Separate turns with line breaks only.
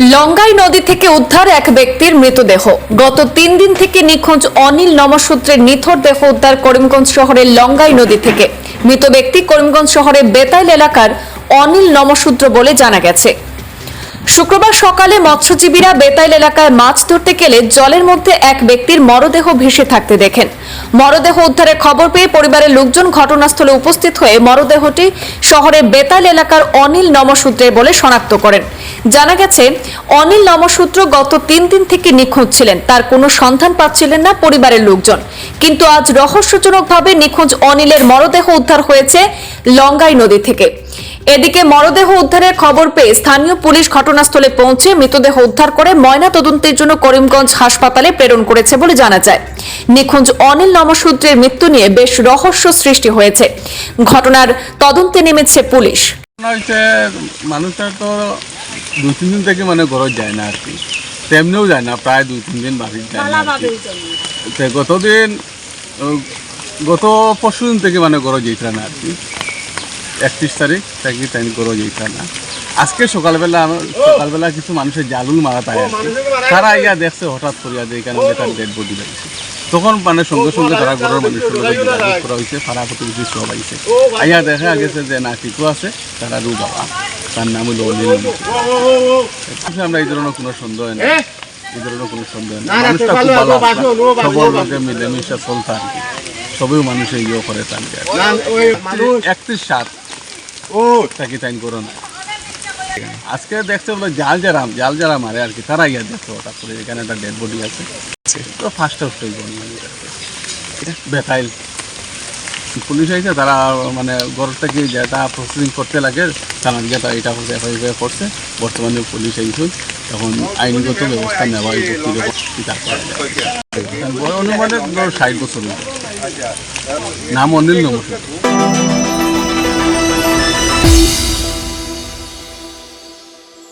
লঙ্গাই নদী থেকে উদ্ধার এক ব্যক্তির মৃতদেহ। গত তিন দিন থেকে নিখোঁজ অনিল নমসূত্রের নিথর দেহ উদ্ধার করিমগঞ্জ শহরের লঙ্গাই নদী থেকে। মৃত ব্যক্তি করিমগঞ্জ শহরের বেতাইল এলাকার অনিল নমসূত্র বলে জানা গেছে। শুক্রবার সকালে মৎস্যজীবীরা বেতাইল এলাকায় মাছ ধরতে গেলে জলের মধ্যে এক ব্যক্তির মরদেহ ভেসে থাকতে দেখেন। মরদেহ উদ্ধারের খবর পেয়ে পরিবারের লোকজন ঘটনাস্থলে উপস্থিত হয়ে মরদেহটি শহরের বেতাইল এলাকার অনিল নমসূত্রের বলে শনাক্ত করেন। জানা গেছে, অনিল নমসূত্র গত তিন দিন থেকে নিখোঁজ ছিলেন। তার কোনো সন্ধান পাচ্ছিলেন না পরিবারের লোকজন। কিন্তু আজ রহস্যজনকভাবে নিখোঁজ অনিলের মরদেহ উদ্ধার হয়েছে লঙ্গাই নদী থেকে। এদিকে মরদেহ উদ্ধারের খবর পেয়ে স্থানীয় পুলিশ ঘটনাস্থলে পৌঁছে মৃতদেহ উদ্ধার করে ময়না তদন্তের জন্য করিমগঞ্জ হাসপাতালে প্রেরণ করেছে বলে জানা যায়। নিখোঁজ অনিল নমসূত্রের মৃত্যু নিয়ে বেশ রহস্য সৃষ্টি হয়েছে। ঘটনার তদন্তে নেমেছে পুলিশ।
মানুষটা তো দুই তিন দিন থেকে মানে ঘর যায় না আর কি। তেমনিও যায় না প্রায় দুই তিন দিন বাকি যায় না আর কি। তো গতদিন গত পরশু দিন থেকে মানে ঘর যেত না আর কি। একত্রিশ তারিখ থেকে তাই ঘর যেত না। আজকে সকালবেলা আমার- সকালবেলা কিছু মানুষের জালুল মারা তাই আর কি। তারা ইয়া দেখছে হঠাৎ করিয়া যে এখানে তার ডেড বডি লাগছে। তখন মানে সঙ্গে সঙ্গে তারা ঘরের মানুষের লোকের যোগাযোগ করা হয়েছে পাড়া প্রতিবেশী সব আইছে আইয়া দেখা গেছে যে না ঠিকও আছে তারা রু বাবা। তার নাম হলো আমরা এই ধরনের কোনো সন্দেহ নেই। এই ধরনের কোনো সন্দেহ নেই। মানুষটা খুব ভালো সবর লোকে মিলেমিশে চলতে আর কি সবই মানুষের ইয়ে করে তার একত্রিশ সাত। ও। তাকে তাই করো না। আজকে দেখতে বলে জাল যারা জাল যারা মারে আর কি। তারা ইয়া দেখতে করে এখানে একটা ডেড বডি আছে। তো ফার্স্ট হাউস বেতাইল পুলিশ হয়েছে তারা মানে ঘর থেকে যেটা প্রসেসিং করতে লাগে, তারা যেটা এটা হচ্ছে এফআইআর করছে। বর্তমানে পুলিশ আইছে, তখন আইনগত ব্যবস্থা নেওয়া এই বিচার করা যায়। অনুমানে ষাট বছর নাম অনিল নমস্কার।